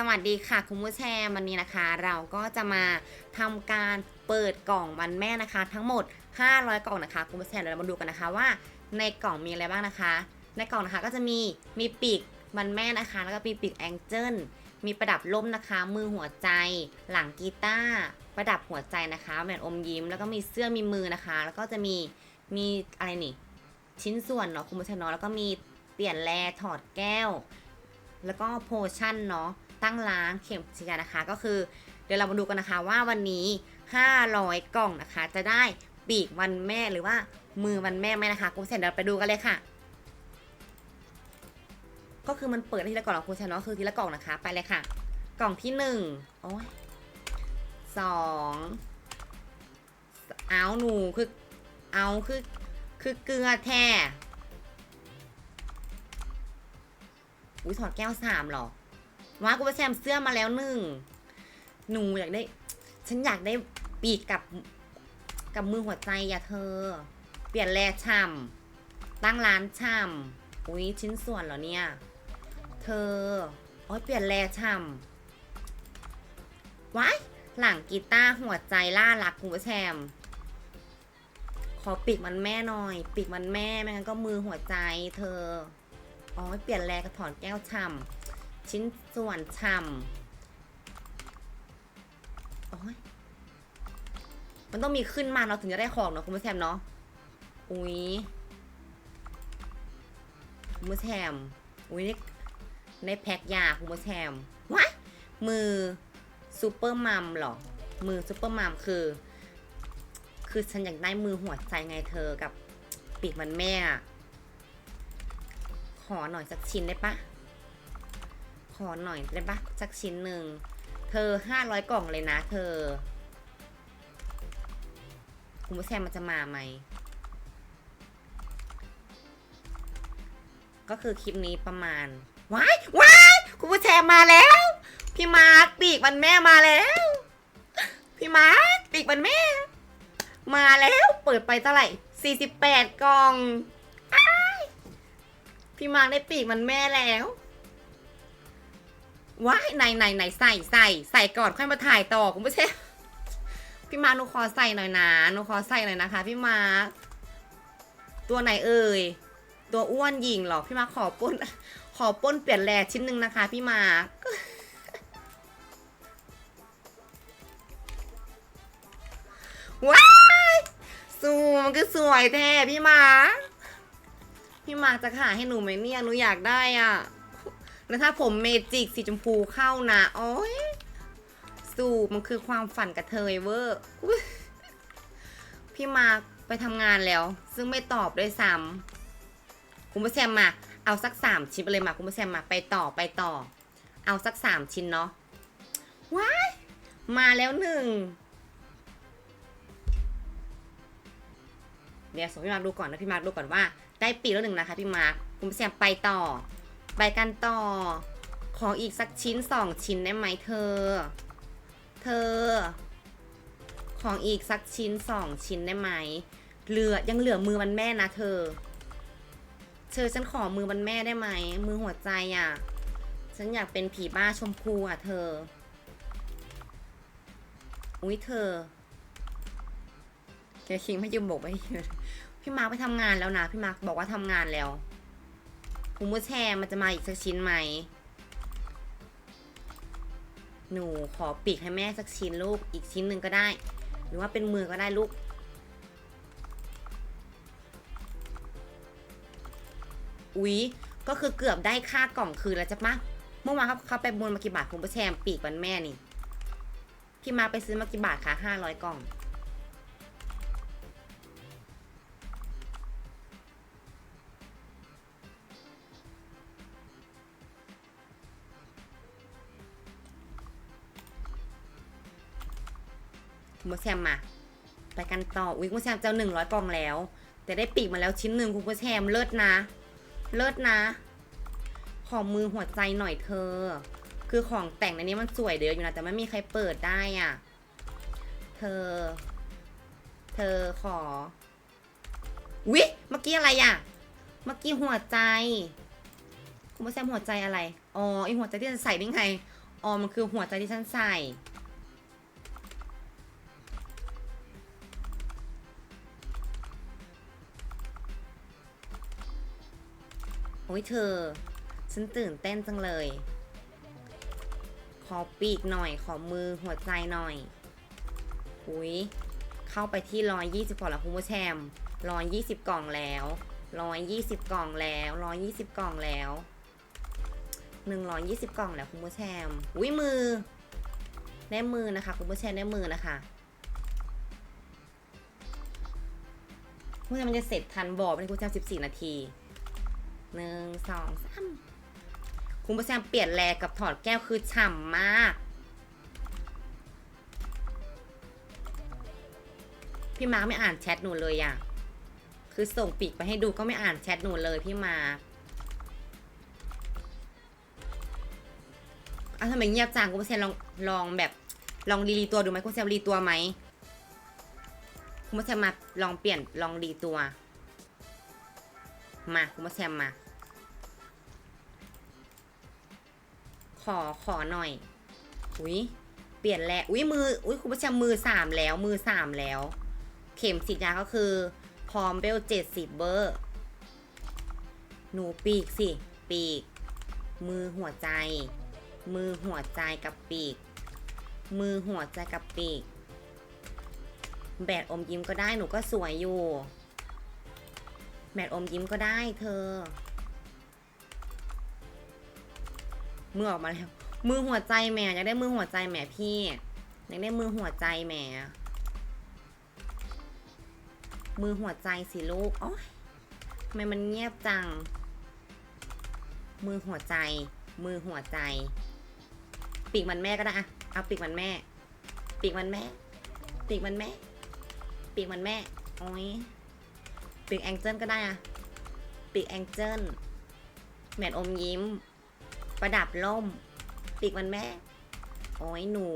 สวัสดีค่ะคุณผู้แชร์วันนี้นะคะ เราก็จะมาทำการเปิดกล่องวันแม่นะคะ ทั้งหมด 500 กล่องนะคะคุณผู้แชร์เดี๋ยวเรามาดูกันนะคะว่า ในกล่องมีอะไรบ้างนะคะ ในกล่องนะคะก็จะมีมีปีกวันแม่นะคะ แล้วก็มีปีกแองเจิลมีประดับล่มนะคะ มือหัวใจ หลังกีตาร์ประดับหัวใจนะคะแหวนอมยิ้ม แล้วก็มีเสื้อมีมือนะคะ แล้วก็จะมีมีอะไรนี่ ชิ้นส่วนเนาะคุณผู้ชมเนาะแล้วก็มีเปลี่ยนแลถอดแก้ว แล้วก็โพชั่นเนาะ ตั้งล้างเข็มฉีดยานะคะ ก็คือ เดี๋ยวเรามาดูกันนะคะว่าวันนี้ 500 กล่องนะคะ จะได้ปีกวันแม่หรือว่ามือวันแม่ไหมนะคะคุณผู้ชมเดี๋ยวเราไปดูกันเลยค่ะ ก็คือมันเปิดทีละกล่องของคุณผู้ชมเนาะคือทีละกล่องนะคะ ไปเลยค่ะ กล่องที่หนึ่งโอ้ยสองเอาหนูคือเอาคือคือเกลือแท้อุ้ยถอดแก้วสามหรอ ว้ากูไปแซมเสื้อมาแล้วหนึ่งหนูอยากได้ ฉันอยากได้ปีกกับกับมือหัวใจอย่าเธอ เปลี่ยนแลช่ำตั้งร้านช่ำอุ้ยชิ้นส่วนเหรอเนี่ย เธอโอ้ยเปลี่ยนแลช่ำว้ายหลังกีตาร์หัวใจล่ารักคุณผู้แชมขอปีกมันแม่หน่อย ปีกมันแม่ไม่งั้นก็มือหัวใจ เธออ๋อเปลี่ยนแลกระถอนแก้วช่ำ ชิ้นส่วนช่ำโอ้ยมันต้องมีขึ้นมาเราถึงจะได้ของเนาะคุณผู้ชมเนาะ อุ้ยคุณผู้ชมอุ้ยนี่ในแพ็คยาคุณผู้ชมว้ามือซูเปอร์มัมหรอ มือซูเปอร์มัมคือ คือฉันอยากได้มือหัวใจไงเธอกับปีกมันแม่ ขอหน่อยสักชิ้นได้ปะ ขอหน่อยได้ปะสักชิ้นหนึ่ง เธอห้าร้อยกล่องเลยนะเธอ คุณผู้ชมมันจะมาไหม ก็คือคลิปนี้ประมาณ ว้าย ว้าย คุณผู้ชมมาแล้ว พี่มาร์คปีกมันแม่มาแล้ว พี่มาร์คปีกมันแม่ มาแล้ว เปิดไปเท่าไหร่48กล่อง พี่มาร์กได้ปีกมันแม่แล้ว ว้ายไหนไหนไหนใส่ใส่ใส่ก่อนค่อยมาถ่ายต่อคุณผู้ชมพี่มาร์กหนูขอใส่หน่อยนะหนูขอใส่หน่อยนะคะ พี่มาตัวไหนเอ่ยตัวอ้วนหญิงเหรอพี่มาขอป้น ขอป้นเปลี่ยนแลชิ้นหนึ่งนะคะ พี่มากว้ายสูมันก็สวยแท้พี่มา พี่มาจะขายให้หนูไหมเนี่ยหนูอยากได้อะ แล้วถ้าผมเมจิกสีชมพูเข้านะโอ้ยสูบมันคือความฝันกระเทยเวอร์พี่มาร์คไปทำงานแล้ว ซึ่งไม่ตอบด้วยซ้ำคุณผู้ชมมา เอาสักสามชิ้นไปเลยมาคุณผู้ชมมาไปต่อไปต่อ เอาสักสามชิ้นเนาะว้ายมาแล้วหนึ่งเดี๋ยวส่งพี่มาร์คดูก่อนนะพี่มาร์คดูก่อนว่า ได้ปีแล้วหนึ่งนะคะพี่มาร์คคุณแซมไปต่อ ไปกันต่อ ขออีกสักชิ้นสองชิ้นได้ไหมเธอ เธอ ของอีกสักชิ้นสองชิ้นได้ไหม เหลือยังเหลือมือมันแม่นะเธอ เธอฉันขอมือมันแม่ได้ไหม มือหัวใจอะ ฉันอยากเป็นผีบ้าชมพูอะเธอ อุ้ยเธอแกคิงไม่ยืมบอกไปพี่มาร์ไปทำงานแล้วนะ พี่มาร์บอกว่าทำงานแล้ว คุณผู้แชร์มันจะมาอีกสักชิ้นไหม หนูขอปีกให้แม่สักชิ้นลูก อีกชิ้นหนึ่งก็ได้ หรือว่าเป็นมือก็ได้ลูก อุ๊ย ก็คือเกือบได้ค่ากล่องคืนแล้วจ้ะปะเมื่อวานเขาเขาไปบนมากี่บาทคุณผู้แชร์ปีกวันแม่นี่ พี่มาไปซื้อมากี่บาทคะห้าร้อยกล่อง คุณผู้แชมมาไปกันต่อ อุ้ยคุณผู้แชมเจ้าหนึ่งร้อยกล่องแล้ว แต่ได้ปีกมาแล้วชิ้นหนึ่งคุณผู้แชมเลิศนะ เลิศนะ ขอมือหัวใจหน่อยเธอ คือของแต่งในนี้มันสวยเดียวอยู่นะ แต่ไม่มีใครเปิดได้อะ เธอ เธอขอ วิเมื่อกี้อะไรอะ เมื่อกี้หัวใจ คุณผู้แชมหัวใจอะไร อ๋อไอหัวใจที่จะใส่ได้ไง อ๋อ มันคือหัวใจที่ฉันใส่ โอ้ยเธอ ฉันตื่นเต้นจังเลย ขอปีกหน่อย ขอมือหัวใจหน่อย อุ้ย เข้าไปที่ร้อยยี่สิบกล่องแล้วคุณผู้ชมร้อยยี่สิบกล่องแล้วร้อยยี่สิบกล่องแล้วร้อยยี่สิบกล่องแล้วหนึ่งร้อยยี่สิบกล่องแล้วคุณผู้ชมอุ้ยมือ ได้มือนะคะ คุณผู้ชมได้มือนะคะคุณผู้ชมมันจะเสร็จทันบอกเป็นคุณผู้ชมสิบสี่นาที หนึ่งสองสามคุณผู้ชมเปลี่ยนแลกับถอดแก้วคือฉ่ำมาก พี่มาร์คไม่อ่านแชทหนูเลยอะคือส่งปิดไปให้ดูก็ไม่อ่านแชทหนูเลยพี่มาร์คอะทำไมเงียบจังคุณผู้ชมลองลองแบบลองรีรีตัวดูไหมคุณผู้ชมรีตัวไหมคุณผู้ชมมาลองเปลี่ยนลองรีตัว มาคุณผู้ชมมา อขอหน่อย อุ้ยเปลี่ยนแล้ว อุ้ยมือ อุ้ยคุณผู้ชมมือสามแล้ว มือสามแล้ว เข็มฉีดยาก็คือพร้อมเบลเจ็ดสิบเบอร์ หนูปีกสิ ปีก มือหัวใจ มือหัวใจกับปีก มือหัวใจกับปีก แบดอมยิ้มก็ได้หนูก็สวยอยู่ แบดอมยิ้มก็ได้เธอ มือออกมาแล้วมือหัวใจแหม่อยากได้มือหัวใจแหม่พี่อยากได้มือหัวใจแหม่มือหัวใจสิลูกโอ๊ยทำไมมันเงียบจัง มือหัวใจ มือหัวใจ ปีกมันแม่ก็ได้อะเอาปีกมันแม่ ปีกมันแม่ ปีกมันแม่ ปีกมันแม่ โอ้ย ปีกแองเจิลก็ได้อะปีกแองเจิลแมนอมยิ้ม ประดับล่ม ปีกมันแม่ โอ้ยหนู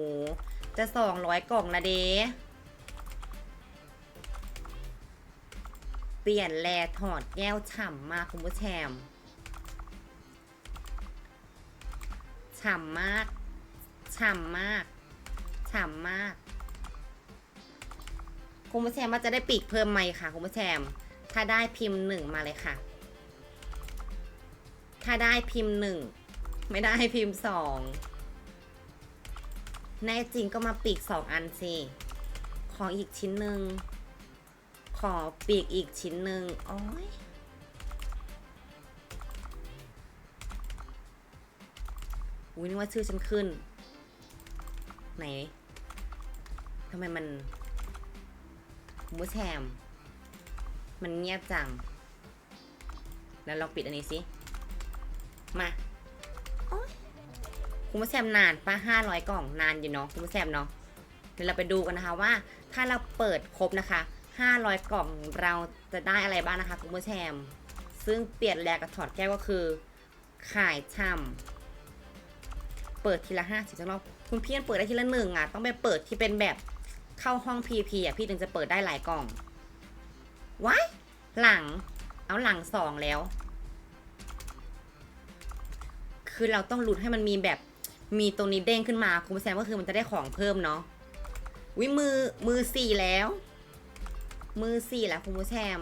จะสองร้อยกล่องนะเดเปลี่ยนแลถอดแก้วฉ่ำมากคุณผู้ชมฉ่ำมาก ฉ่ำมาก ฉ่ำมาก คุณผู้ชมว่าจะได้ปีกเพิ่มไหมค่ะคุณผู้ชมถ้าได้พิมพ์หนึ่งมาเลยค่ะ ถ้าได้พิมพ์หนึ่ง ไม่ได้พิมพ์สองแน่จริงก็มาปีกสองอันสิ ขออีกชิ้นหนึ่ง ขอปีกอีกชิ้นหนึ่งโอ้ยอุ้ยนึกว่าชื่อฉันขึ้น ไหนทำไมมันมูแชม มันเงียบจัง แล้วลองปิดอันนี้สิ มา คุณผู้ชมนานปะห้าร้อยกล่องนานอยู่เนาะคุณผู้ชมเนาะเดี๋ยวเราไปดูกันนะคะว่า ถ้าเราเปิดครบนะคะ500กล่องเราจะได้อะไรบ้างนะคะคุณผู้ชมซึ่งเปลี่ยนแลกกับถอดแก้วก็คือ ขายช่ำเปิดทีละห้าสิบรอบคุณพี่มันเปิดได้ทีละหนึ่งอะต้องไปเปิดที่เป็นแบบเข้าห้อง PP อะพี่ถึงจะเปิดได้หลายกล่องว้ายหลัง เอาหลังสองแล้ว คือเราต้องลุ้นให้มันมีแบบ มีตรงนี้เด้งขึ้นมาคุณผู้ชมก็คือมันจะได้ของเพิ่มเนาะวิมือมือสี่แล้ว มือสี่แล้วคุณผู้ชม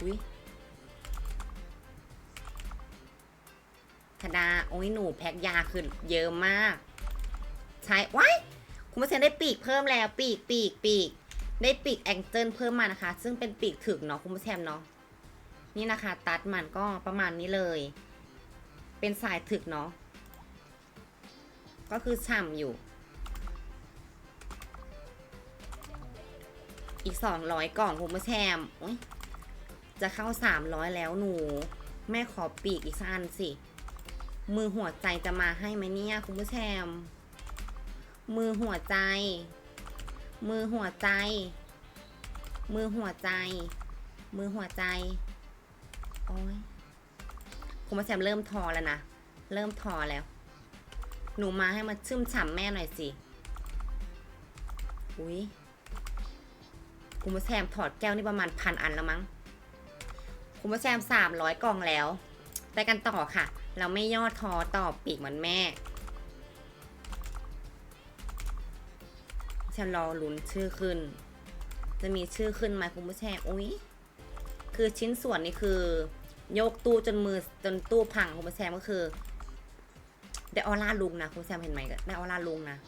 อุ้ยธดาโอ้ยหนูแพ็คยาขึ้นเยอะมาก ใช่ว้ายคุณผู้ชมได้ปีกเพิ่มแล้วปีกปีกปีก ได้ปีกแองเจิลเพิ่มมานะคะ ซึ่งเป็นปีกถึกเนาะคุณผู้ชมเนาะ นี่นะคะ ตัดมันก็ประมาณนี้เลย เป็นสายถึกเนาะ ก็คือฉ่ำอยู่ อีกสองร้อยกล่องคุณผู้ชมจะเข้าสามร้อยแล้วหนู แม่ขอปีกอีกสักอันสิ มือหัวใจจะมาให้ไหมเนี่ยคุณผู้ชมมือหัวใจ มือหัวใจ มือหัวใจ มือหัวใจ อ้ยคุณผู้ชมเริ่มทอแล้วนะ เริ่มทอแล้ว หนูมาให้มันชุ่มฉ่ำแม่หน่อยสิ อุ้ยคุณผู้ชมถอดแก้วนี่ประมาณพันอันแล้วมั้ง คุณผู้ชมสามร้อยกล่องแล้ว ไปกันต่อค่ะ เราไม่ย่อท้อต่อปีกเหมือนแม่ฉันรอลุ้นชื่อขึ้น จะมีชื่อขึ้นไหมคุณผู้ชมอุ้ยคือชิ้นส่วนนี่คือ โยกตู้จนมือจนตู้พังคุณผู้ชมก็คือได้ออร่าลุงนะคุณผู้ชมเห็นไหมได้ออร่าลุงนะ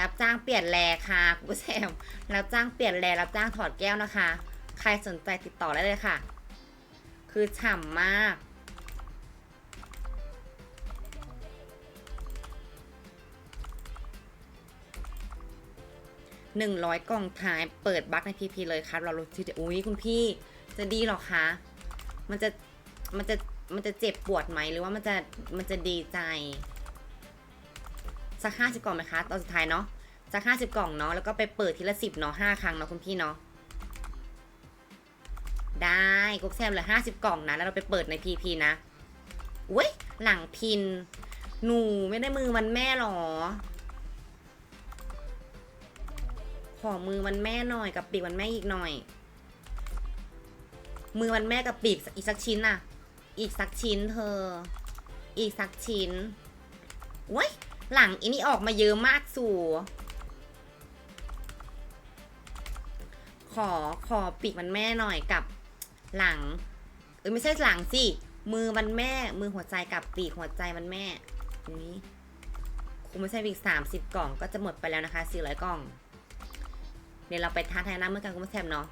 รับจ้างเปลี่ยนแลค่ะคุณผู้ชมรับจ้างเปลี่ยนแลรับจ้างถอดแก้วนะคะ ใครสนใจติดต่อได้เลยค่ะ คือฉ่ำมากหนึ่งร้อยกล่องท้ายเปิดบัคในพีพีเลยครับเราลดที่อุ้ยคุณพี่จะดีหรอคะ มันจะมันจะมันจะเจ็บปวดไหมหรือว่ามันจะมันจะดีใจ สักห้าสิบกล่องไหมคะตอนสุดท้ายเนาะสักห้าสิบกล่องเนาะแล้วก็ไปเปิดทีละสิบเนาะห้าครั้งเนาะคุณพี่เนาะได้กุ๊กแซมเหลือห้าสิบกล่องนะแล้วเราไปเปิดในพีพีนะเว้ยหลังพิน หนูไม่ได้มือมันแม่หรอ ขอมือมันแม่หน่อยกับปีกมันแม่อีกหน่อย มือมันแม่กับปีกอีกสักชิ้นน่ะ อีกสักชิ้นเธอ อีกสักชิ้นว้ยหลังอันนี้ออกมาเยอะมากสู่ขอขอปีกมันแม่หน่อยกับหลัง เออไม่ใช่หลังสิ มือมันแม่ มือหัวใจกับปีกหัวใจมันแม่อุ้ยคงไม่ใช่อีกสามสิบกล่องก็จะหมดไปแล้วนะคะสี่ร้อยกล่อง เดี๋ยวเราไปท้าทายน้ำเมื่อกันคุณผู้ชมเนาะ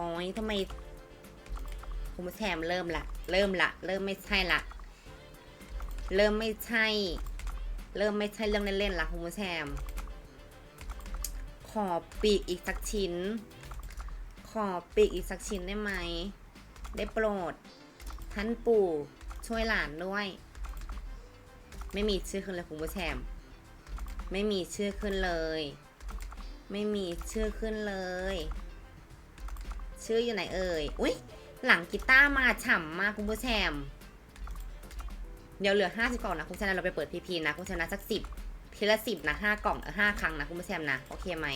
อ้ยทำไมคุณผู้ชมเริ่มละ เริ่มละ เริ่มไม่ใช่ละ เริ่มไม่ใช่ เริ่มไม่ใช่เรื่องเล่นๆละคุณผู้ชมขอปีกอีกสักชิ้น ขอปีกอีกสักชิ้นได้ไหม ได้โปรด ท่านปู่ช่วยหลานด้วย ไม่มีชื่อขึ้นเลยคุณผู้ชมไม่มีชื่อขึ้นเลย ไม่มีชื่อขึ้นเลย ชื่ออยู่ไหนเอ่ย อุ้ยหลังกีตาร์มาฉ่ำมากคุณผู้ชม เดี๋ยวเหลือห้าสิบกล่องนะคุณผู้ชมเราไปเปิดพีพีนะคุณชนะสักสิบทีละสิบนะห้ากล่องห้าครั้งนะคุณผู้ชมนะโอเคไหม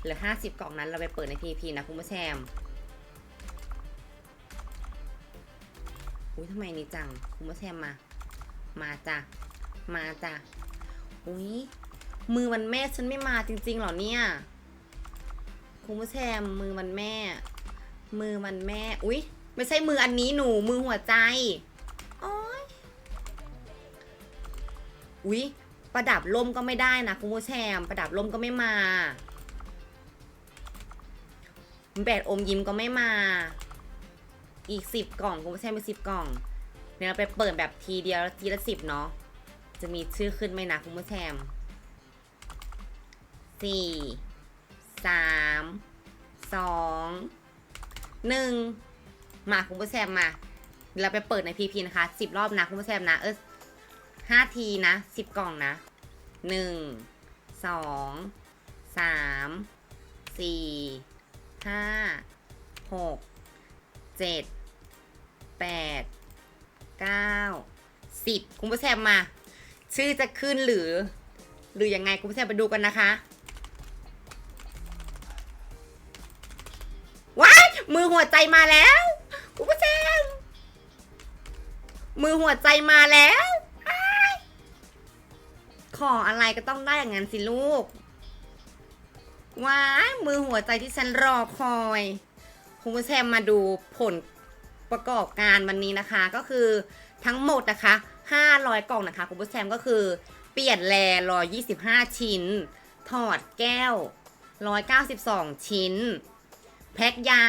เหลือห้าสิบกล่องนั้นเราไปเปิดในพีพีนะคุณผู้ชมอุ้ยทำไมนี่จังคุณผู้ชมมา มาจ้ะมาจ้ะอุ้ยมือมันแม่ฉันไม่มาจริงๆหรอเนี่ย คุณผู้ชมมือมันแม่ มือมันแม่ อุ้ยไม่ใช่มืออันนี้หนูมือหัวใจโอ้ยอุ้ยประดับล่มก็ไม่ได้นะคุณผู้ชมประดับล่มก็ไม่มาแบดอมยิ้มก็ไม่มา อีกสิบกล่องคุณผู้ชมไปสิบกล่องเดี๋ยเราไปเปิดแบบทีเดียวทีละสิบเนาะจะมีชื่อขึ้นไหมนะคุณผู้ชมสี่ สามสองหนึ่งมาคุณผู้ชมมาเราไปเปิดในพีพีนะคะสิบรอบนะคุณผู้ชมนะเออห้าทีนะสิบกล่องนะหนึ่งสองสามสี่ห้าหกเจ็ดแปดเก้าสิบคุณผู้ชมมา ชื่อจะขึ้นหรือ หรือยังไงคุณผู้ชมไปดูกันนะคะ มือหัวใจมาแล้วคุณผู้ชมมือหัวใจมาแล้วอขออะไรก็ต้องได้อย่างนั้นสิลูกว้ายมือหัวใจที่ฉันรอคอยคุณผู้ชมมาดูผลประกอบการวันนี้นะคะ ก็คือทั้งหมดนะคะ 500 กล่องนะคะคุณผู้ชมก็คือ เปลี่ยนแล125ชิ้น ถอดแก้ว 192 ชิ้น แพ็คยา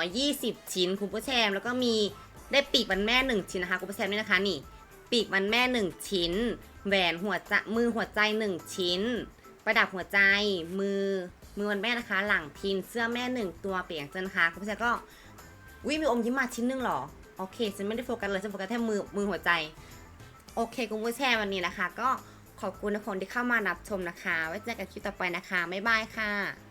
320 ชิ้นคุณผู้ชมแล้วก็มีได้ปีกมันแม่ 1 ชิ้นนะคะคุณผู้ชมนี่นะคะนี่ ปีกมันแม่ 1 ชิ้น แหวนหัวใจมือหัวใจ 1 ชิ้น ประดับหัวใจมือมือมันแม่นะคะ หลังพินเสื้อแม่ 1 ตัวเปียกเจนนะคะคุณผู้ชมก็วิมีอมยิ้มมาชิ้นหนึงหรอโอเคฉันไม่ได้โฟกัสเลยฉันโฟกัสแค่มือมือหัวใจโอเคคุณผู้ชมวันนี้นะคะ ก็ขอบคุณทุกคนที่เข้ามารับชมนะคะ ไว้เจอกันคลิปต่อไปนะคะบ๊ายบายค่ะ